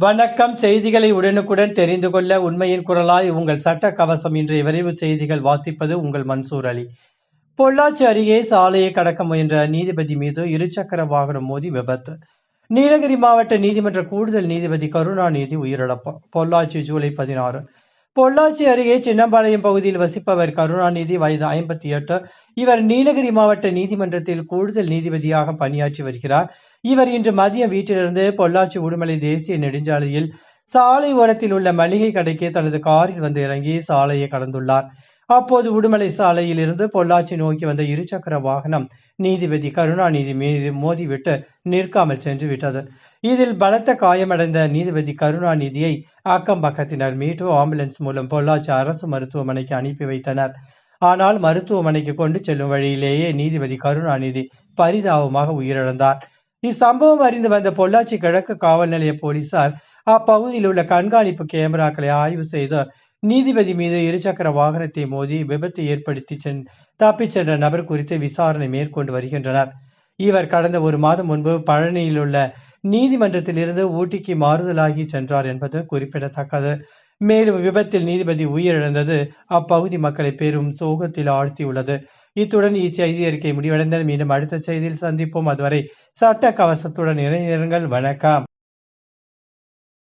வணக்கம் செய்திகளை உடனுக்குடன் தெரிந்து கொள்ள உண்மையின் குரலாய் உங்கள் சட்ட கவசம் இன்றைய விரைவு செய்திகள் வாசிப்பது உங்கள் மன்சூர் அலி. பொள்ளாச்சி அருகே சாலையை கடக்க முயன்ற நீதிபதி மீது இருசக்கர வாகனம் மோதி விபத்து. நீலகிரி மாவட்ட நீதிமன்ற கூடுதல் நீதிபதி கருணாநிதி உயிரிழப்பு. பொள்ளாச்சி ஜூலை பதினாறு. பொள்ளாச்சி அருகே சின்னம்பாளையம் பகுதியில் வசிப்பவர் கருணாநிதி வயது ஐம்பத்தி எட்டு. இவர் நீலகிரி மாவட்ட நீதிமன்றத்தில் கூடுதல் நீதிபதியாக பணியாற்றி வருகிறார். இவர் இன்று மதியம் வீட்டிலிருந்து பொள்ளாச்சி உடுமலை தேசிய நெடுஞ்சாலையில் சாலை ஓரத்தில் உள்ள மளிகை கடைக்கு தனது காரில் வந்து இறங்கி சாலையை கடந்துள்ளார். அப்போது உடுமலை சாலையில் இருந்து பொள்ளாச்சி நோக்கி வந்த இருசக்கர வாகனம் நீதிபதி கருணாநிதி மீது மோதிவிட்டு நிற்காமல் சென்று விட்டது. இதில் பலத்த காயமடைந்த நீதிபதி கருணாநிதியை அக்கம் பக்கத்தினர் மீட்டு ஆம்புலன்ஸ் மூலம் பொள்ளாச்சி அரசு மருத்துவமனைக்கு அனுப்பி வைத்தனர். ஆனால் மருத்துவமனைக்கு கொண்டு செல்லும் வழியிலேயே நீதிபதி கருணாநிதி பரிதாபமாக உயிரிழந்தார். இச்சம்பவம் அறிந்து வந்த பொள்ளாச்சி கிழக்கு காவல் நிலைய போலீசார் அப்பகுதியில் உள்ள கண்காணிப்பு கேமராக்களை ஆய்வு செய்து நீதிபதி மீது இருசக்கர வாகனத்தை மோதி விபத்து ஏற்படுத்தி சென் தப்பிச் சென்ற நபர் குறித்து விசாரணை மேற்கொண்டு வருகின்றனர். இவர் கடந்த ஒரு மாதம் முன்பு பழனியில் உள்ள நீதிமன்றத்திலிருந்து ஊட்டிக்கு மாறுதலாகி சென்றார் என்பது குறிப்பிடத்தக்கது. மேலும் விபத்தில் நீதிபதி உயிரிழந்தது அப்பகுதி மக்களை பெரும் சோகத்தில் ஆழ்த்தியுள்ளது. இத்துடன் இச்செய்தி அறிக்கை முடிவடைந்தால் மீண்டும் அடுத்த செய்தியில் சந்திப்போம். அதுவரை சட்ட கவசத்துடன் இணைந்திருங்கள். வணக்கம்.